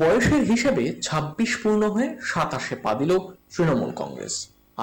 বয়সের হিসেবে ২৬ পূর্ণ হয়ে সাতাশে পা দিল তৃণমূল কংগ্রেস।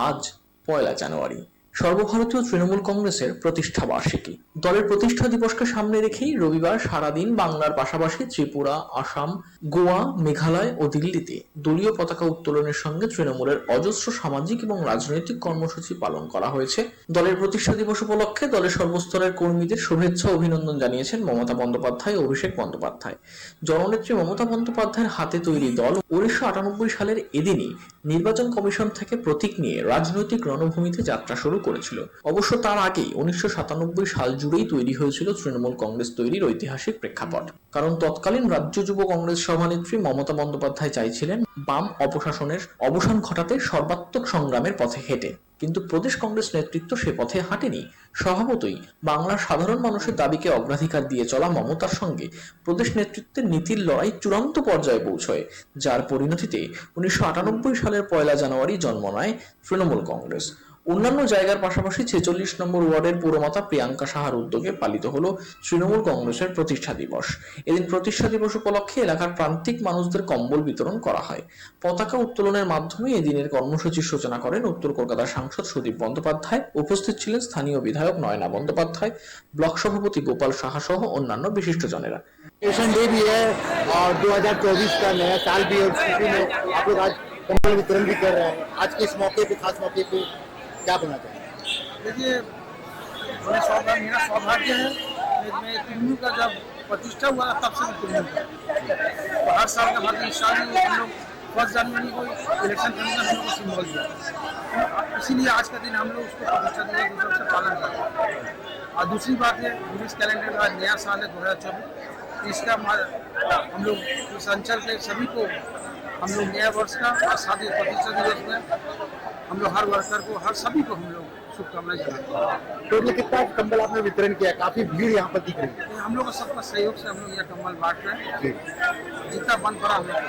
আজ পয়লা জানুয়ারি। সর্বভারতীয় তৃণমূল কংগ্রেসের প্রতিষ্ঠা বার্ষিকী। দলের প্রতিষ্ঠা দিবসকে সামনে রেখেই রবিবার সারাদিন বাংলার পাশাপাশি ত্রিপুরা, আসাম, গোয়া, মেঘালয় ও দিল্লিতে দলীয় পতাকা উত্তোলনের সঙ্গে তৃণমূলের অজস্র সামাজিক এবং রাজনৈতিক কর্মসূচি পালন করা হয়েছে। দলের প্রতিষ্ঠা দিবস উপলক্ষে দলের সর্বস্তরের কর্মীদের শুভেচ্ছা অভিনন্দন জানিয়েছেন মমতা বন্দ্যোপাধ্যায় ও অভিষেক বন্দ্যোপাধ্যায়। জননেত্রী মমতা বন্দ্যোপাধ্যায়ের হাতে তৈরি দল উনিশশো আটানব্বই সালের এদিনই নির্বাচন কমিশন থেকে প্রতীক নিয়ে রাজনৈতিক রণভূমিতে যাত্রা শুরু করেছিল। অবশ্য তার আগেই উনিশশো সাতানব্বই সাল জুড়েই তৈরি হয়েছিল তৃণমূল কংগ্রেস তৈরির ঐতিহাসিক প্রেক্ষাপট। কারণ তৎকালীন রাজ্য যুব কংগ্রেস সভানেত্রী মমতা বন্দ্যোপাধ্যায় চাইছিলেন বাম অপশাসনের অবসান ঘটাতে সর্বাত্মক সংগ্রামের পথে হেঁটে। কিন্তু প্রদেশ কংগ্রেস নেতৃত্ব সে পথে হাঁটেনি। স্বভাবতই বাংলার সাধারণ মানুষের দাবিকে অগ্রাধিকার দিয়ে চলা মমতার সঙ্গে প্রদেশ নেতৃত্বের নীতির লড়াই চূড়ান্ত পর্যায়ে পৌঁছয়, যার পরিণতিতে উনিশশো আটানব্বই সালের পয়লা জানুয়ারি জন্ম নেয় তৃণমূল কংগ্রেস। অন্যান্য জায়গার পাশাপাশি ছেচল্লিশ নম্বর ওয়ার্ডের পুরমাতা প্রিয়াঙ্কা সাহার উদ্যোগে পালিত হলো তৃণমূল কংগ্রেসের প্রতিষ্ঠা দিবস এদিন প্রতিষ্ঠা দিবস উপলক্ষে এলাকার প্রান্তিক মানুষদের কম্বল বিতরণ করা হয় পতাকা উত্তোলনের মাধ্যমে এদিনের কর্মসূচির সূচনা করেন উত্তর কলকাতার সাংসদ সুদীপ বন্দ্যোপাধ্যায় উপস্থিত ছিলেন স্থানীয় বিধায়ক নয়না বন্দ্যোপাধ্যায় ব্লক সভাপতি গোপাল সাহা সহ অন্যান্য বিশিষ্টজনেরা नेशन डे भी है और 2024 का नया साल भी है उस खुशी में आप लोग आज कम्बल वितरण भी कर रहे हैं आज के इस मौके पे खास मौके पे क्या बोलना चाहेंगे देखिए मेरा सौभाग्य है। मैं- का जब प्रतिष्ठा हुआ, तब से मैं का हर साल का साल में हम लोग फ़र्स्ट जनवरी को इलेक्शन कमीशन हम लोग को दिया। इसीलिए आज का दिन हम लोग उसको प्रतिष्ठा के रूप से पालन कर हैं। और दूसरी बात है इंग्लिश कैलेंडर का नया साल है, दो हज़ार चौबीस। इसका हम लोग इस अंचल के सभी को हम लोग नया वर्ष का और साथ ही प्रतिष्ठा दिवस में हम लोग हर वर्कर को हर सभी को हम लोग शुभकामनाएं जनाते हैं टोटल कितना कंबल आपने वितरण किया काफी भीड़ यहाँ पर दिख रही है ये हम लोग का सबका सहयोग से हम लोग यह कम्बल बांट रहे हैं जी। जितना बन पड़ा हम लोग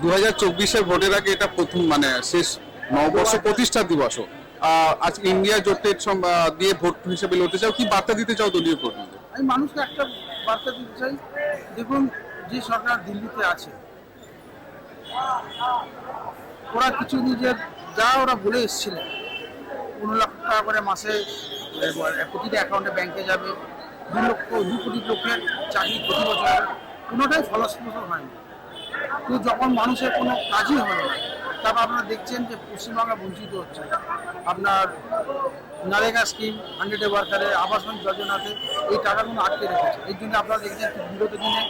দু হাজার চব্বিশের ভোটের আগে এটা প্রথম মানে শেষ নববর্ষ প্রতিষ্ঠা দিবসও আহ, আজ ইন্ডিয়া জোটের সম- আহ, দিয়ে ভোট হিসেবে লড়তে চাও কি বার্তা দিতে চাও দলীয় কর্মীদের আমি মানুষকে একটা বার্তা দিতে চাই দেখুন যে সরকার দিল্লিতে আছে ওরা কিছু নিজের যা ওরা বলে এসেছিলেন পনেরো লক্ষ টাকা করে মাসে প্রতিটা অ্যাকাউন্টে ব্যাংকে যাবে। দু লক্ষ, দু কোটি লোকের চাকরি প্রতি বছর কোনোটাই ফলস্পর্শ হয়নি তো যখন মানুষের কোনো কাজই হলো না, তারপর আপনারা দেখছেন যে পশ্চিমবাংলা বঞ্চিত হচ্ছে। আপনার নারেগা স্কিম হান্ড্রেড ওয়ার্কারের আবাসন যোজনাতে এই টাকাগুলো আটকে রেখেছে। এই জন্য আপনারা দেখছেন বিগত দিনে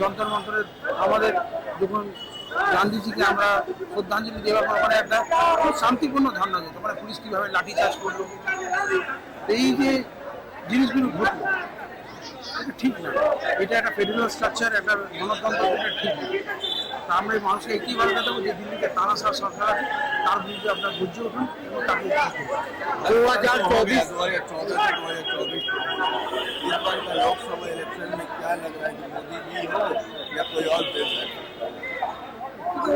যন্ত্র মন্ত্রের আমাদের যখন গান্ধীজিকে আমরা শ্রদ্ধাঞ্জলি দেওয়ার পর ওখানে একটা খুব শান্তিপূর্ণ ধারণা যেত ওখানে পুলিশ কীভাবে লাঠিচার্জ করলো এই যে জিনিসগুলো ঘটলো এটা ঠিক না এটা একটা ফেডারেল স্ট্রাকচার একটা গণতন্ত্র এটা ঠিক না তা আমরা এই মানুষকে একই বার্তা দেবো যে দিল্লিতে তানাশার সরকার আছে তার বিরুদ্ধে আপনার বুঝে উঠুন এবং তাকে উৎসাহ করুন। दो हजार चौबीस दो हजार चौदह से दो हजार चौबीस इस बार का लोकसभा इलेक्शन में क्या लग रहा है कि मोदी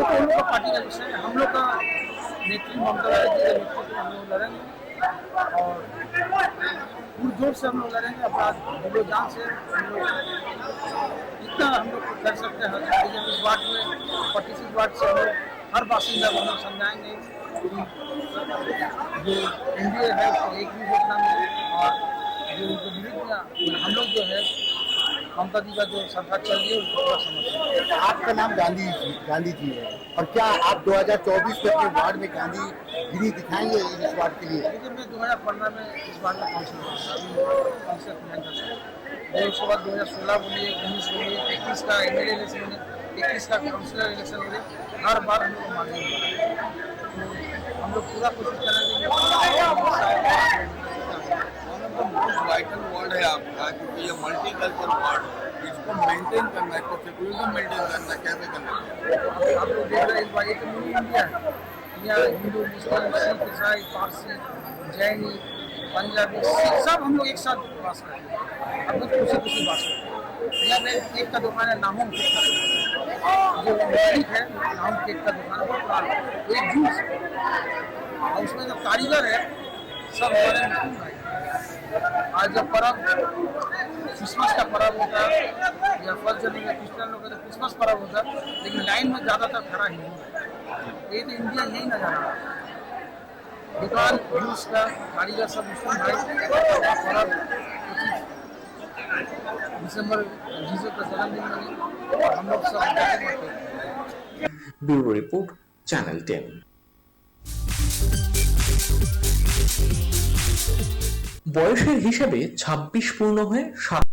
हम लोग पार्टी का विषय हम लोग का नेत्री ममता बनर्जी के नेतृत्व में हम लोग लड़ेंगे और पुरजोर से हम लोग लड़ेंगे। अपना दिलो जान से हम लोग जितना हम लोग कर सकते हैं। लेकिन इस वार्ड में पच्चीस वार्ड से हम लोग हर बासिंदा को हम लोग समझाएँगे जो एनडीए है, उसको एक भी वोट ना और जो उनके विरुद्ध हम लोग जो है ममता जी का जो सरकार चल रही है उसको समझते हैं आपका नाम गांधी जी गांधी जी है। और क्या आप 2024 में अपने वार्ड में गांधी गिरी दिखाएँगे इस वार्ड के लिए? लेकिन मैं 2015 में इस बार का काउंसिल काउंसिल नहीं कर सकता उसके बाद 2016 बोलिए उन्नीस बोलिए इक्कीस का एम एल इलेक्शन बोलिए इक्कीस का काउंसिलर इलेक्शन बोलिए हर बार हम लोग को मिला तो हम लोग पूरा कोशिश करेंगे कि द वाइटल वार्ड है आपका क्योंकि ये मल्टी कल्चर वार्ड है। इसको मेंटेन करना है इसको सेक्युलरिज्म मेंटेन करना कैसे करना है? हम लोग देख रहे हैं एक न्यू इंडिया है। यहाँ हिंदू मुस्लिम सिख ईसाई पारसी जैनी पंजाबी सिख सब हम लोग एक साथ बास करते हैं। हम लोग खुशी खुशी बास करते हैं। यहाँ पे केक का दुकान है नाहुम केक का जो ठीक है नाहुम केक का दुकान है, एक जूस और उसमें जो कारीगर है सब हमारे मुस्लिम भाई। आज जब पर्व क्रिसमस का पर्व होता है या फ़र्स्ट जनवरी का क्रिश्चियन लोग क्रिसमस पर्व होता है लेकिन लाइन में ज़्यादातर खड़ा हिंदू है। ये तो इंडिया यही नज़र आ रहा है। दुकान जूस का कारीगर सब मुस्लिम भाई पर्व दिसंबर जीजो का जन्मदिन में हम लोग सब ब्यूरो रिपोर्ट चैनल टेन বয়সের হিসাবে ২৬ পূর্ণ হয়ে সাত